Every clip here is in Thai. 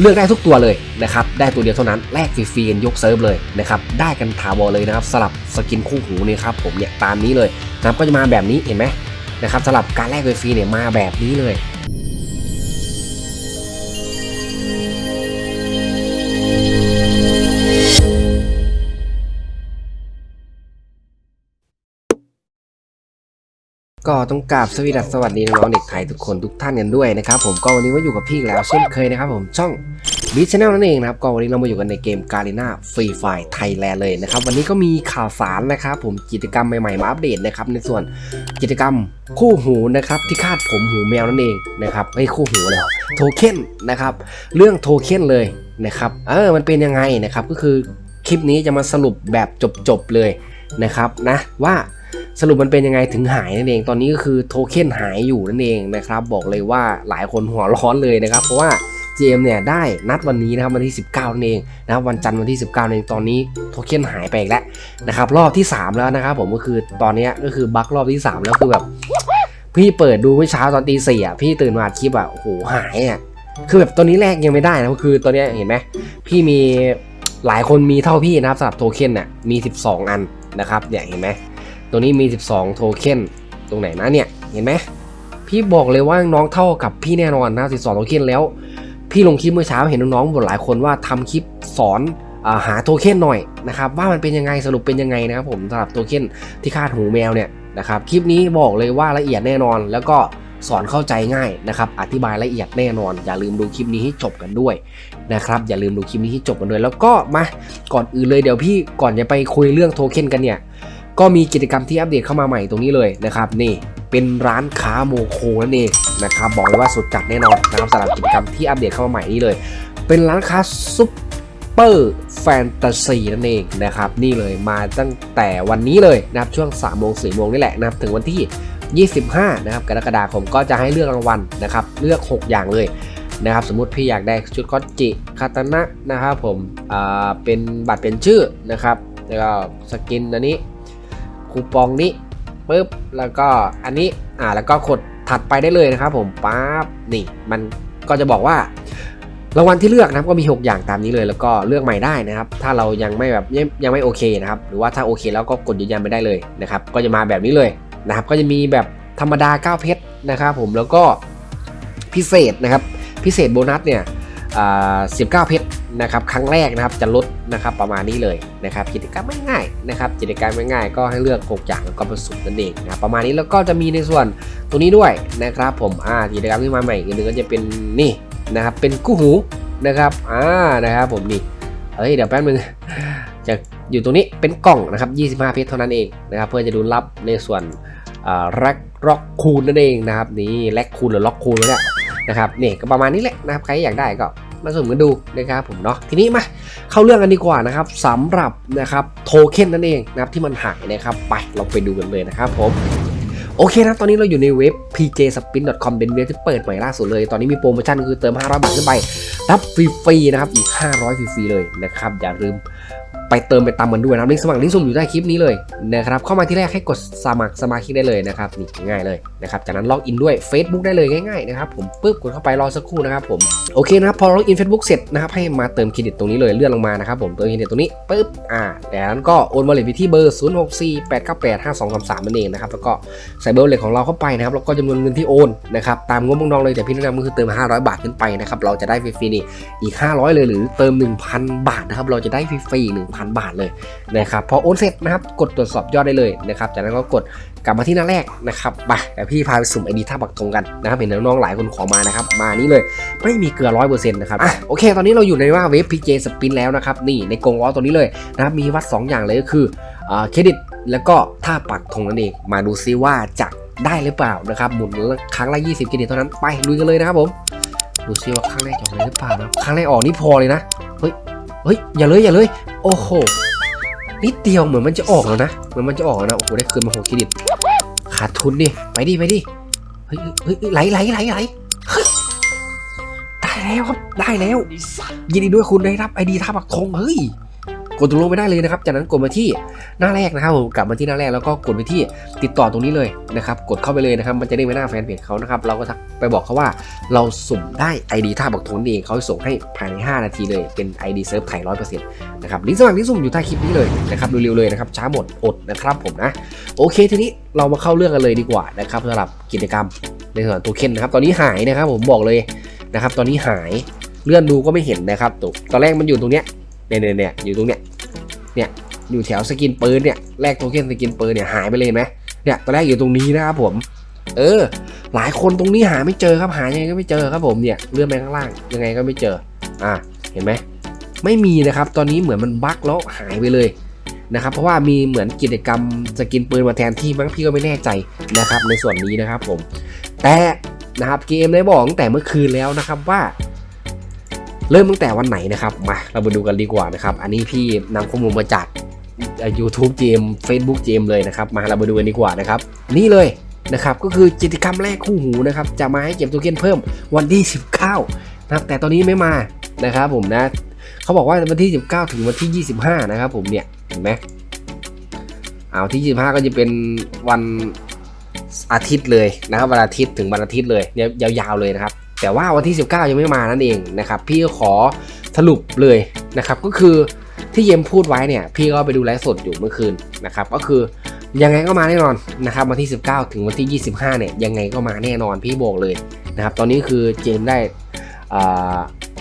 เลือกได้ทุกตัวเลยนะครับ ได้ตัวเดียวเท่านั้น แลกฟรีๆยกเซิร์ฟเลยนะครับ ได้กันถาวรเลยนะครับสลับสกินคู่หูนี่ครับผมเนี่ยตามนี้เลยนะครับก็จะมาแบบนี้เห็นไหมนะครับสลับการแลกฟรีเนี่ยมาแบบนี้เลย ก็ต้องกราบสวีดัสสวัสดีน้องๆเด็กไทยทุกคนทุกท่านกันด้วยนะครับผมก็วันนี้มาอยู่กับพี่แล้วเช่นเคยนะครับผมช่องบิชแนลนั่นเองนะครับก็วันนี้เรามาอยู่กันในเกมการีนาฟรีไฟไทยแลนด์เลยนะครับวันนี้ก็มีข่าวสารนะครับผมกิจกรรมใหม่ๆมาอัปเดตนะครับในส่วนกิจกรรมคู่หูนะครับที่คาดผมหูแมวนั่นเองนะครับไอ้คู่หูเลยโทเค็นนะครับเรื่องโทเค็นเลยนะครับเออมันเป็นยังไงนะครับก็คือคลิปนี้จะมาสรุปแบบจบๆเลยนะครับนะว่า สรุปมันเป็นยังไงถึงหายนั่นเอง ตอนนี้ก็คือโทเค็นหายอยู่นั่นเองนะครับ บอกเลยว่าหลายคนหัวร้อนเลยนะครับ เพราะว่า GM เนี่ยได้นัดวันนี้นะครับวันที่ 19นั่นเองนะครับวันจันทร์วันที่ 19นั่นเองตอนนี้โทเค็นหายไปอีกแล้วนะครับรอบที่ 3 แล้วนะครับผมก็คือตอนนี้ก็คือบั๊กรอบที่ 3 แล้วคือแบบ พี่เปิดดูเมื่อเช้าตอนตีสี่อะพี่ตื่นมาคลิปอะโอ้โหหายอะคือแบบตัวนี้แรกยังไม่ได้นะก็คือตัวนี้เห็นไหมพี่มีหลายคนมีเท่าพี่นะครับสำหรับโทเค็นน่ะมี 12 อันนะครับเนี่ยเห็นไหม ตัวนี้มี 12 โทเค็นตรงไหนนะเนี่ย เห็นไหมพี่บอกเลยว่าน้องเท่ากับพี่แน่นอนนะ 12 โทเค็นแล้ว พี่ลงคลิปเมื่อเช้าเห็นน้องๆบ่นหลายคนว่าทำคลิปสอนอหาโทเค็นหน่อยนะครับว่ามันเป็นยังไงสรุปเป็นยังไงนะครับผมสำหรับโทเค็นที่คาดหูแมวเนี่ยนะครับคลิปนี้บอกเลยว่าละเอียดแน่นอนแล้วก็สอนเข้าใจง่ายนะครับ อธิบายละเอียดแน่นอน อย่าลืมดูคลิปนี้ให้จบกันด้วยนะครับ อย่าลืมดูคลิปนี้ให้จบกันด้วย แล้วก็มาก่อนอื่นเลยเดี๋ยวพี่ก่อนจะไปคุยเรื่องโทเค็นกันเนี่ย ก็มีกิจกรรมที่อัปเดตเข้ามาใหม่ตรงนี้เลยนะครับนี่เป็นร้านค้าโมโคนั่นเองนะครับบอกเลยว่าสุดจัดแน่นอนนะครับสำหรับกิจกรรมที่อัปเดตเข้ามาใหม่นี้เลย เป็นร้านค้าซุปเปอร์แฟนตาซีนั่นเองนะครับนี่เลยมาตั้งแต่วันนี้เลยนะครับช่วง3ามโมงสี่โมงนี่แหละนะครับถึงวันที่ 25 นะครับกรกฎาคมก็จะให้เลือกรางวัลนะครับเลือก 6 อย่างเลยนะครับสมมติพี่อยากได้ชุดก็อตจิคาตานะนะครับผมอ่าเป็นบัตรเป็นชื่อนะครับแล้วก็สกินอันนี้ คูปองนี้ปุ๊บแล้วก็อันนี้อ่าแล้วก็กดถัดไปได้เลยนะครับผมปั๊บนี่มันก็จะบอกว่ารางวัลที่เลือกนะครับก็มี 6 อย่างตามนี้เลย แล้วก็เลือกใหม่ได้นะครับ ถ้าเรายังไม่แบบยังไม่โอเคนะครับ หรือว่าถ้าโอเคแล้วก็กดยืนยันไปได้เลยนะครับ ก็จะมาแบบนี้เลยนะครับ ก็จะมีแบบธรรมดา 9 เพชรนะครับผมแล้วก็พิเศษนะครับ พิเศษโบนัสเนี่ยอ่า19เพชร นะครับครั้งแรกนะครับจะลดนะครับประมาณนี้เลยนะครับกิจกรรมไม่ง่ายนะครับกิจกรรมไม่ง่ายก็ให้เลือก6อย่างแล้วก็ประสุนั่นเองนะรประมาณนี้แล้วก็จะมีในส่วนตัวนี้ด้วยนะครับผมอ่ากิจกรรมที่มาใหม่อีกนหนึงก็จะเป็นนี่นะครับเป็นกู้หูนะครับอ่านะครับผมนี่เฮ้ยเดี๋ยวแป๊บนึงจะอยู่ตรงนี้เป็นกล่องนะครับ 25 เพชรเท่านั้นเองนะครับเพื่อจะดูรับในส่วนอ่าแร็กร็อกคูลนั่นเองนะครับนี่แร็กคูลหรือล็อกคูลแล้วเนี่ยนะครับนี่ก็ประมาณนี้แหละนะครับใครอยากได้ก็ มาสุ่มกันดูนะครับผมเนาะทีนี้มาเข้าเรื่องกันดีกว่านะครับสำหรับนะครับโทเค็นนั่นเองนะครับที่มันหายนะครับไปเราไปดูกันเลยนะครับผมโอเคนะ ตอนนี้เราอยู่ในเว็บ pjspin.com เป็นเว็บที่เปิดใหม่ล่าสุดเลย ตอนนี้มีโปรโมชั่นคือเติม 500 บาทขึ้นไป รับฟรีๆนะครับ อีก 500 ฟรีๆเลยนะครับ อย่าลืม ไปเติมไปตามกันด้วยนะครับลิงก์สมัครลิงก์สุ่มอยู่ใต้คลิปนี้เลยนะครับเข้ามาที่แรกให้กดสมัครสมาชิกได้เลยนะครับนี่ง่ายเลยนะครับจากนั้นล็อกอินด้วย Facebook ได้เลยง่ายๆนะครับผมปึ๊บกดเข้าไปรอสักครู่นะครับผมโอเคนะครับพอล็อกอิน Facebook เสร็จนะครับให้มาเติมเครดิตตรงนี้เลยเลื่อนลงมานะครับผมเติมเครดิตตรงนี้ปึ๊บอ่าจากนั้นก็โอนวอลเล็ตไปที่เบอร์ 0 6 4 8 9 8 5 2 3 3นั่นเองนะครับแล้วก็ใส่เบอร์วอลเล็ตของเราเข้าไปนะครับแล้วก็จำนวนเงินที่โอนนะครับตามงบน้องเลยแต่พี่แนะนำก็คือเติม 500 บาทขึ้นไปนะครับเราจะได้ฟรีๆนี่อีก 500 เลยหรือเติม 1,000 บาทนะครับเราจะได้ฟรีๆ1,000บาทเลยนะครับพอโอนเสร็จนะครับกดตรวจสอบยอดได้เลยนะครับจากนั้นก็กดกลับมาที่หน้าแรกนะครับไปพี่พาไปสุ่มไอดีท่าปักธงกันนะครับเห็นน้องๆหลายคนขอมานะครับมานี่เลยไม่มีเกลือร้อยเปอร์เซ็นต์นะครับอะโอเค ตอนนี้เราอยู่ในว่าเว็บ PJ Spin แล้วนะครับนี่ในกรงล้อตัวนี้เลยนะครับมีวัด 2 อย่างเลยก็คือเครดิตแล้วก็ท่าปักธงนั่นเองมาดูซิว่าจะได้หรือเปล่านะครับหมุนครั้งละ 20เครดิตเท่านั้นไปลุยกันเลยนะครับผมดูซิว่าครั้งแรกจะออกเลยหรือเปล่านะครั้งแรกออกนี่พอเลยนะเฮ้ยเฮ้ยอย่าเลยอย่าเลย โอ้โห นิดเดียวเหมือนมันจะออกแล้วนะ เหมือนมันจะออกแล้วนะ โอ้โห ได้คืนมาหกเครดิต ขาดทุนดิ ไปดิ ไปดิ เฮ้ยเฮ้ยเฮ้ยไหลไหลไหลไหลเฮ้ยได้แล้วครับ ได้แล้ว ยินดีด้วยคุณได้รับไอดีท่าปักธงเฮ้ย กดตรงลงไปได้เลยนะครับ จากนั้นกดมาที่หน้าแรกนะครับผมกลับมาที่หน้าแรกแล้วก็กดไปที่ติดต่อตรงนี้เลยนะครับ กดเข้าไปเลยนะครับ มันจะได้ไปหน้าแฟนเพจเขานะครับ เราก็ทักไปบอกเขาว่าเราสุ่มได้ ID ท่าบักทนเองเขาส่งให้ภายใน 5 นาทีเลย เป็น ID เซิร์ฟไทยร้อยเปอร์เซ็นต์นะครับลิงก์สมัครลิงก์สุ่มอยู่ใต้คลิปนี้เลยนะครับเร็วๆเลยนะครับช้าหมดอดนะครับผมนะโอเคทีนี้เรามาเข้าเรื่องกันเลยดีกว่านะครับสำหรับกิจกรรมในส่วนตัวเคนนะครับตอนนี้หายนะครับผมบอกเลยนะครับ ตอนนี้หายเลื่อนดูก็ไม่เห็นนะครับตตอนแรกมันอยู่ตรงเนี้ย เนี่ยเนี่ยเนี่ยอยู่ตรงเนี้ยเนี่ยอยู่แถวสกินปืนเนี่ยแลกโทเค็นสกินปืนเนี่ยหายไปเลยเห็นไหมเนี่ยตอนแรกอยู่ตรงนี้นะครับผม เออ หลายคนตรงนี้หาไม่เจอครับหายังไงก็ไม่เจอครับผมเนี่ยเลื่อนไปข้างล่างยังไงก็ไม่เจอ อะเห็นไหมไม่มีนะครับ ตอนนี้เหมือนมันบั๊กแล้วหายไปเลยนะครับเพราะว่ามีเหมือนกิจกรรมสกินปืนมาแทนที่มั้งพี่ก็ไม่แน่ใจนะครับในส่วนนี้นะครับผม แต่นะครับเกมได้บอกตั้งแต่เมื่อคืนแล้วนะครับว่า เริ่มตั้งแต่วันไหนนะครับ มาเรามาดูกันดีกว่านะครับ อันนี้พี่นำข้อมูลมาจากยูทูบเจม Facebook เจมเลยนะครับ มาเรามาดูกันดีกว่านะครับ นี่เลยนะครับ ก็คือกิจกรรมแรกคู่หูนะครับ จะมาให้เก็บโทเค็นเพิ่มวันที่ 19นะครับ แต่ตอนนี้ไม่มานะครับผมนะเขาบอกว่าวันที่ 19 ถึงวันที่ 25 นะครับผมเนี่ย เห็นไหมเอาที่ 25 ก็จะเป็นวันอาทิตย์เลยนะครับวันอาทิตย์ถึงวันอาทิตย์เลยเนี่ยยาวๆเลยนะครับ แต่ว่าวันที่ 19 ยังไม่มานั่นเองนะครับ พี่ขอสรุปเลยนะครับ ก็คือที่เยมพูดไว้เนี่ย พี่ก็ไปดูไลฟ์สดอยู่เมื่อคืนนะครับ ก็คือยังไงก็มาแน่นอนนะครับวันที่ 19 ถึงวันที่ 25 เนี่ยยังไงก็มาแน่นอนพี่บอกเลยนะครับ ตอนนี้คือเจมได้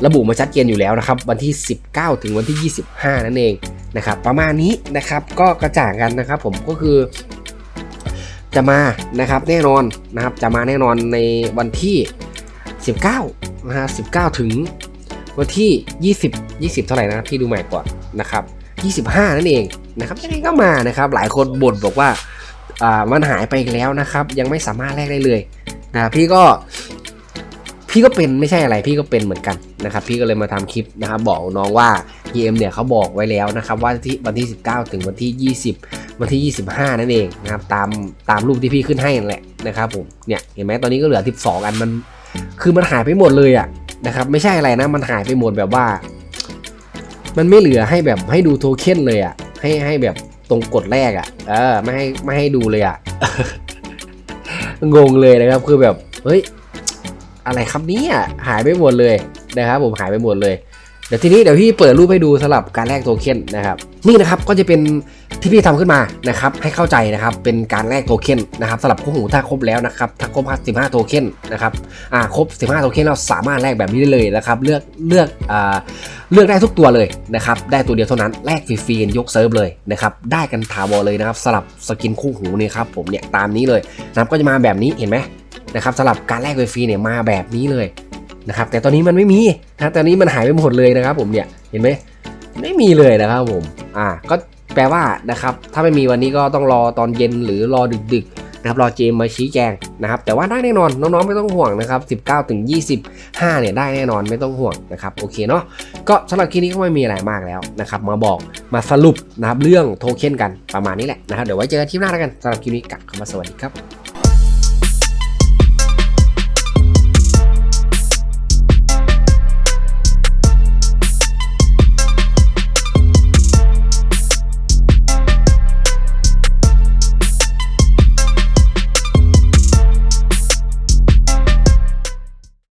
ระบุมาชัดเจนอยู่แล้วนะครับ วันที่ 19 ถึงวันที่ 25 นั่นเองนะครับ ประมาณนี้นะครับก็กระจ่างกันนะครับ ผมก็คือ จะมานะครับแน่นอนนะครับ จะมาแน่นอนในวันที่ 19นะฮะ19 ถึงวันที่ 20 20 เท่าไหร่นะพี่ดูใหม่ก่อนนะครับ 25 นั่นเองนะครับยังไงก็มานะครับ หลายคนบ่นบอกว่าอ่ามันหายไปอีกแล้วนะครับ ยังไม่สามารถแลกได้เลยนะพี่ก็พี่ก็เป็นไม่ใช่อะไรพี่ก็เป็นเหมือนกันนะครับ พี่ก็เลยมาทำคลิปนะครับบอกน้องว่า EM เนี่ยเขาบอกไว้แล้วนะครับ ว่าที่วันที่ 19 ถึงวันที่ 20 วันที่ 25 นั่นเองนะครับ ตามตามรูปที่พี่ขึ้นให้นั่นแหละนะครับผมเนี่ยเห็นไหมตอนนี้ก็เหลือ 12 อันมัน คือมันหายไปหมดเลยอะนะครับ ไม่ใช่อะไรนะ มันหายไปหมดแบบว่า มันไม่เหลือให้แบบให้ดูโทเค็นเลยอะให้ให้แบบตรงกดแรกอะเออไม่ให้ไม่ให้ดูเลยอะงงเลยนะครับคือแบบเฮ้ยอะไรครับนี่ยหายไปหมดเลยนะครับผมหายไปหมดเลยเดี๋ยวทีนี้เดี๋ยวพี่เปิดรูปให้ดูสำหรับการแลกโทเค็นนะครับ นี่นะครับก็จะเป็นที่พี่ทำขึ้นมานะครับให้เข้าใจนะครับเป็นการแลกโทเค็นนะครับสำหรับคู่หูถ้าครบแล้วนะครับถ้าครบ15โทเค็นนะครับอ่าครบ 15โทเค็นเราสามารถแลกแบบนี้ได้เลยนะครับเลือกเลือกอ่าเลือกได้ทุกตัวเลยนะครับได้ตัวเดียวเท่านั้นแลกฟรีๆยกเซิร์ฟเลยนะครับได้กันถาวรเลยนะครับสำหรับสกินคู่หูนี่ครับผมเนี่ยตามนี้เลยนะครับก็จะมาแบบนี้เห็นไหมนะครับสำหรับการแลกฟรีเนี่ยมาแบบนี้เลยนะครับแต่ตอนนี้มันไม่มีนะตอนนี้มันหายไปหมดเลยนะครับผมเนี่ยเห็นไหมไม่มีเลยนะครับผม อ่าก็แปลว่านะครับถ้าไม่มีวันนี้ก็ต้องรอตอนเย็นหรือรอดึกๆนะครับรอเจมมาชี้แจงนะครับแต่ว่าได้แน่นอนน้องๆไม่ต้องห่วงนะครับ19ถึง25เนี่ยได้แน่นอนไม่ต้องห่วงนะครับโอเคเนาะก็สำหรับคลิปนี้ก็ไม่มีอะไรมากแล้วนะครับมาบอกมาสรุปนะครับเรื่องโทเค็นกันประมาณนี้แหละนะครับเดี๋ยวไว้เจอกันคลิปหน้าแล้วกันสำหรับคลิปนี้กลับคำว่าสวัสดีครับ